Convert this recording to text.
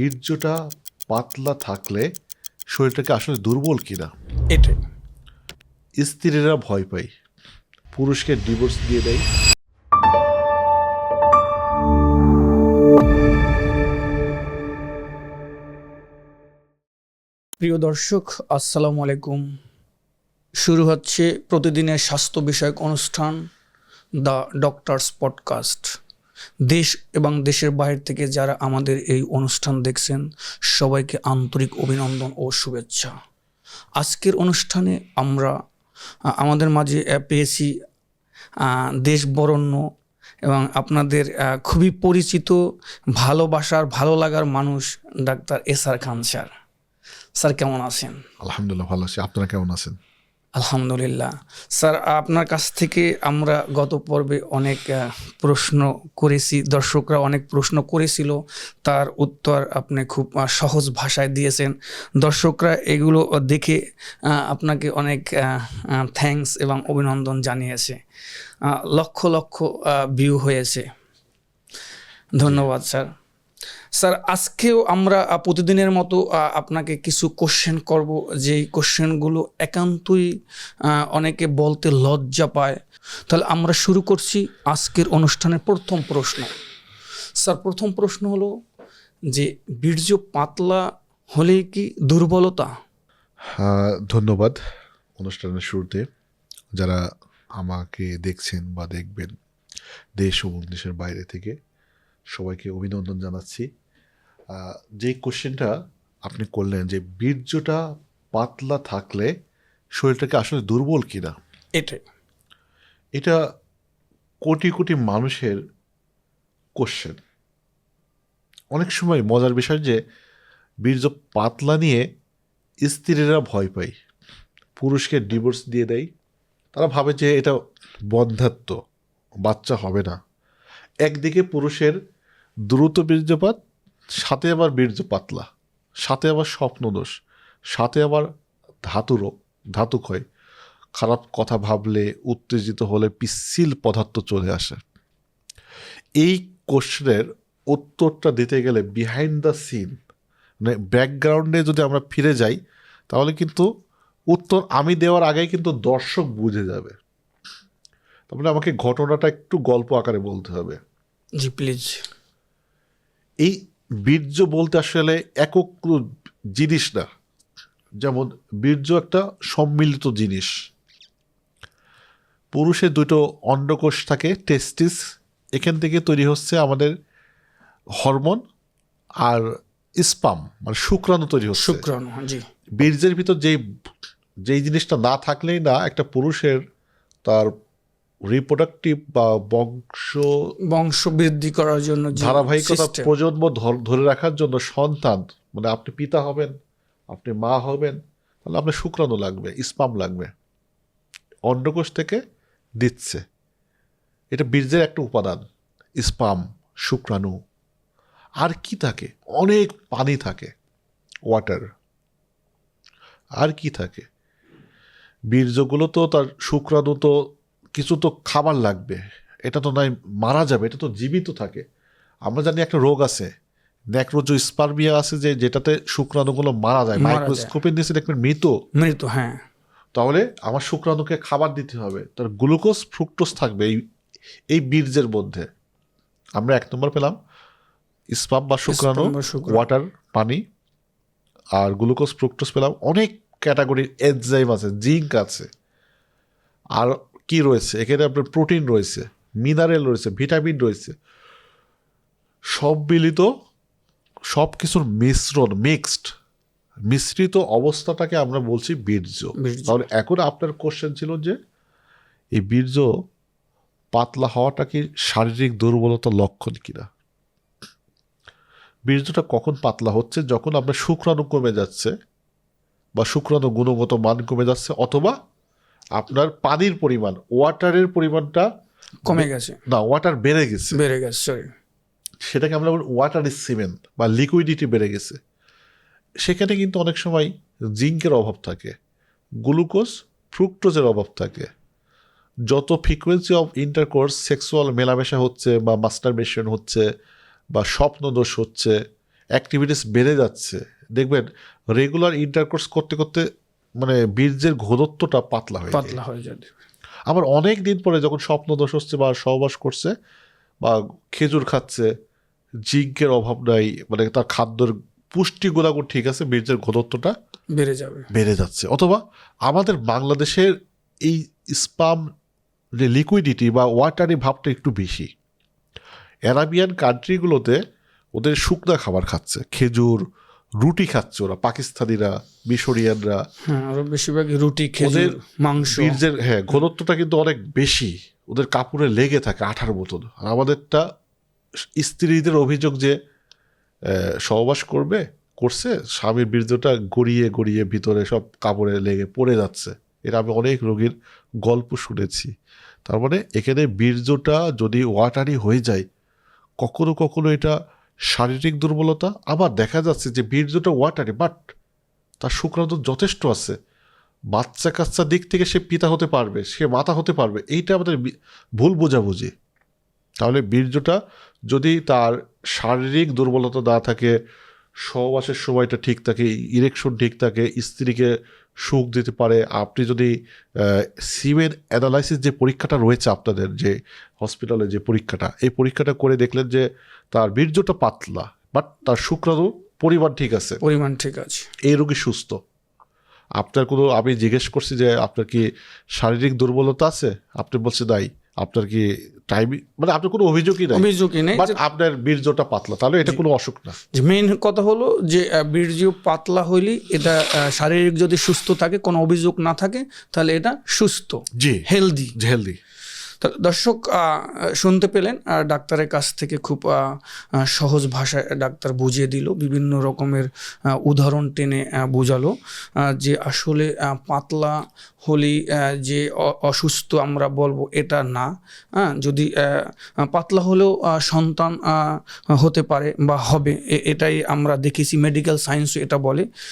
বীর্যটা পাতলা থাকলে শরীরটাকে আসলে দুর্বল কিনা? এটাই। স্ত্রীরা ভয় পায়। পুরুষকে ডিভোর্স দিয়ে দেয়। প্রিয় দর্শক আসসালামু আলাইকুম। শুরু হচ্ছে প্রতিদিনের স্বাস্থ্য বিষয়ক অনুষ্ঠান দ্য ডক্টরস পডকাস্ট। দেশ এবং দেশের বাইরে থেকে যারা আমাদের এই অনুষ্ঠান দেখছেন, সবাইকে আন্তরিক অভিনন্দন ও শুভেচ্ছা। আজকের অনুষ্ঠানে আমরা আমাদের মাঝে পেয়েছি দেশ বরণ্য এবং আপনাদের খুবই পরিচিত, ভালোবাসার, ভালো লাগার মানুষ doctor S R Khan sir. Sir, কেমন আছেন? আলহামদুলিল্লাহ, ভালো আছি। আপনারা কেমন আছেন? আলহামদুলিল্লাহ। স্যার, আপনার কাছ থেকে আমরা গত পর্বে অনেক প্রশ্ন করেছি, দর্শকরা অনেক প্রশ্ন করেছিল, তার উত্তর আপনি খুব সহজ ভাষায় দিয়েছেন। দর্শকরা এগুলো দেখে আপনাকে অনেক থ্যাঙ্কস এবং অভিনন্দন জানিয়েছে। লক্ষ লক্ষ ভিউ হয়েছে। ধন্যবাদ, স্যার। স্যার আজকেও আমরা প্রতিদিনের মতো আপনাকে কিছু কোশ্চেন করব। যেই কোশ্চেনগুলো একান্তই অনেকে বলতে লজ্জা পায়। তাহলে আমরা শুরু করছি আজকের অনুষ্ঠানের প্রথম প্রশ্ন। স্যার প্রথম প্রশ্ন হলো যে বীর্য পাতলা হলেই কি দুর্বলতা? হ্যাঁ, ধন্যবাদ অনুষ্ঠানের শুরুতে। যারা আমাকে দেখছেন বা দেখবেন দেশ ও দেশের বাইরে থেকে সবাইকে অভিনন্দন জানাচ্ছি। যে কোশ্চেনটা আপনি করলেন যে বীর্যটা পাতলা থাকলে শরীরটাকে আসলে দুর্বল কিনা? এটাই। এটা কোটি কোটি মানুষের কোশ্চেন। অনেক সময় মজার বিষয় যে বীর্য পাতলা নিয়ে স্ত্রীরা ভয় পায়। পুরুষকে ডিভোর্স দিয়ে দেয়। তারা ভাবে যে এটা বন্ধাত্ম বাচ্চা হবে না। একদিকে পুরুষের দ্রুত বীর্যপাত, সাথে আবার বীর্য পাতলা, সাথে আবার স্বপ্নদোষ, সাথে আবার ধাতু রোগ, ধাতু ক্ষয়। খারাপ কথা ভাবলে, উত্তেজিত হলে পিচ্ছিল পদার্থ চলে আসে। এই কোশ্চেনের উত্তরটা দিতে গেলে বিহাইন্ড দ্য সিন মানে ব্যাকগ্রাউন্ডে যদি আমরা ফিরে যাই, তাহলে কিন্তু উত্তর আমি দেওয়ার আগেই কিন্তু দর্শক বুঝে যাবে। তারপরে আমাকে ঘটনাটা একটু গল্প আকারে বলতে হবে। জি প্লিজ এই বীর্য বলতে আসলে একক জিনিস না। যেমন বীর্য একটা সম্মিলিত জিনিস। পুরুষের দুটো অন্ডকোষ থাকে টেস্টিস এখান থেকে তৈরি হচ্ছে আমাদের হরমোন আর স্পাম মানে শুক্রাণু তৈরি হচ্ছে। শুক্রাণু বীর্যের ভিতর যেই যেই জিনিসটা না থাকলেই না একটা পুরুষের তার রিপ্রোডাক্টিভ বা বংশ বংশ বৃদ্ধি করার জন্য ধারাবাহিকতা প্রজন্ম ধর- ধরে রাখার জন্য সন্তান মানে আপনি পিতা হবেন আপনি মা হবেন তাহলে আপনার শুক্রাণু লাগবে স্পাম লাগবে। অন্ডকোষ থেকে দিচ্ছে। এটা বীর্যের একটা উপাদান স্পাম শুক্রাণু। আর কি থাকে? অনেক পানি থাকে ওয়াটার আর কি থাকে? বীর্যগুলো তো তার শুক্রাণু তো কিছু তো খাবার লাগবে। এটা তো নয় মারা যাবে এটা তো জীবিত থাকে। আমরা জানি একটা রোগ আছে ন্যাক্রোজো স্পার্মিয়া আছে যে যেটাতে শুক্রাণুগুলো মারা যায় মাইক্রোস্কোপের নিচে দেখবেন মৃত। মৃত্যু হ্যাঁ। তাহলে আমার শুক্রাণুকে খাবার দিতে হবে তার গ্লুকোজ ফ্রুক্টোজ থাকবে এই এই বীর্যের মধ্যে। আমরা এক নম্বর পেলাম স্পাম বা শুক্রাণু। ওয়াটার পানি আর গ্লুকোজ ফ্রুক্টোজ পেলাম। অনেক ক্যাটাগরির এনজাইম আছে জিঙ্ক আছে। আর কি রয়েছে? এখানে আপনার প্রোটিন রয়েছে মিনারেল রয়েছে ভিটামিন রয়েছে। সব মিলিত সব কিছুর মিশ্রণ মিক্সড মিশ্রিত অবস্থাটাকে আমরা বলছি বীর্য। তাহলে এখন আপনার কোশ্চেন ছিল যে এই বীর্য পাতলা হওয়াটা কি শারীরিক দুর্বলতার লক্ষণ কিনা? বীর্যটা কখন পাতলা হচ্ছে? যখন আপনার শুক্রাণু কমে যাচ্ছে বা শুক্রাণু গুণগত মান কমে যাচ্ছে অথবা আপনার পানির পরিমাণ ওয়াটারের পরিমাণটা কমে গেছে। না ওয়াটার বেড়ে গেছে। বেড়ে গেছে সরি সেটাকে আমরা বলি ওয়াটার ইজ সিমেন্ট বা লিকুইডিটি বেড়ে গেছে। সেখানে কিন্তু অনেক সময় জিঙ্কের অভাব থাকে গ্লুকোজ ফ্রুক্টোজের অভাব থাকে। যত ফ্রিকোয়েন্সি অফ ইন্টারকোর্স সেক্সুয়াল মেলামেশা হচ্ছে বা মাস্টারবেশন হচ্ছে বা স্বপ্নদোষ হচ্ছে অ্যাক্টিভিটিস বেড়ে যাচ্ছে। দেখবেন রেগুলার ইন্টারকোর্স করতে করতে মানে বীর্যের ঘনত্বটা পাতলা হয়ে পাতলা হয়ে যায়। আবার অনেক দিন পরে যখন স্বপ্ন দোষ হচ্ছে বা সহবাস করছে বা খেজুর খাচ্ছে জিঙ্কের অভাব নাই মানে তার খাদ্যের পুষ্টি গুণাগুণ ঠিক আছে বীর্যের ঘনত্বটা বেড়ে যাবে। বেড়ে যাচ্ছে। অথবা আমাদের বাংলাদেশের এই স্পাম যে লিকুইডিটি বা ওয়াটারি ভাবটা একটু বেশি। অ্যারাবিয়ান কান্ট্রিগুলোতে ওদের শুকনা খাবার খাচ্ছে খেজুর রুটি খাচ্ছে ওরা পাকিস্তানিরা মিশরিয়ানরা। হ্যাঁ বেশিরভাগ রুটি খেজুর মাংস। বীর্যের হ্যাঁ ঘনত্বটা কিন্তু অনেক বেশি। ওদের কাপড়ে লেগে থাকে আঠার মতন। আর আমাদেরটা স্ত্রীদের অভিযোগ যে সহবাস করবে করছে স্বামীর বীর্যটা গড়িয়ে গড়িয়ে ভিতরে সব কাপড়ে লেগে পড়ে যাচ্ছে। এটা আমি অনেক রোগীর গল্প শুনেছি। তার মানে এখানে বীর্যটা যদি ওয়াটারি হয়ে যায় কখনো কখনো এটা শারীরিক দুর্বলতা, আবার দেখা যাচ্ছে যে বীর্যটা ওয়াটারি বাট তার শুক্রাণু যথেষ্ট আছে। বাচ্চা কাচ্চা দিক থেকে সে পিতা হতে পারবে, সে মাতা হতে পারবে, এইটা আমাদের ভুল বোঝাবুঝি। তাহলে বীর্যটা যদি তার শারীরিক দুর্বলতা না থাকে সহবাসের সময়টা ঠিক থাকে ইরেকশন ঠিক থাকে স্ত্রীকে সুখ দিতে পারে। আপনি যদি সিমের অ্যানালাইসিস যে পরীক্ষাটা রয়েছে আপনাদের যে হসপিটালে যে পরীক্ষাটা এই পরীক্ষাটা করে দেখলেন যে তার বীর্যটা পাতলা বাট তার শুক্রাণু পরিমাণ ঠিক আছে। পরিমাণ ঠিক আছে। এই রোগী সুস্থ। আপনার কোনো আমি জিজ্ঞেস করছি যে আপনার কি শারীরিক দুর্বলতা আছে? আপনি বলছে নাই। আপনার কি টাইম মানে আপনার কোনো অভিযোগই নাই। অভিযোগই নেই বাট আপনার বীর্যটা পাতলা তাহলে এটা কোনো অসুখ না। যে মেইন কথা হলো যে বীর্য পাতলা হইলে এটা শারীরিক যদি সুস্থ থাকে কোনো অভিযোগ না থাকে তাহলে এটা সুস্থ জি। হেলদি হেলদি দর্শক শুনতে পেলেন ডাক্তারের কাছ থেকে খুব সহজ ভাষায় ডাক্তার বুঝিয়ে দিল, বিভিন্ন রকমের উদাহরণ টেনে বোঝালো যে আসলে পাতলা হলেই যে অসুস্থ আমরা বলব এটা না হ্যাঁ যদি পাতলা হলেও সন্তান হতে পারে বা হবে এটাই আমরা দেখেছি, মেডিকেল সায়েন্স এটা বলে।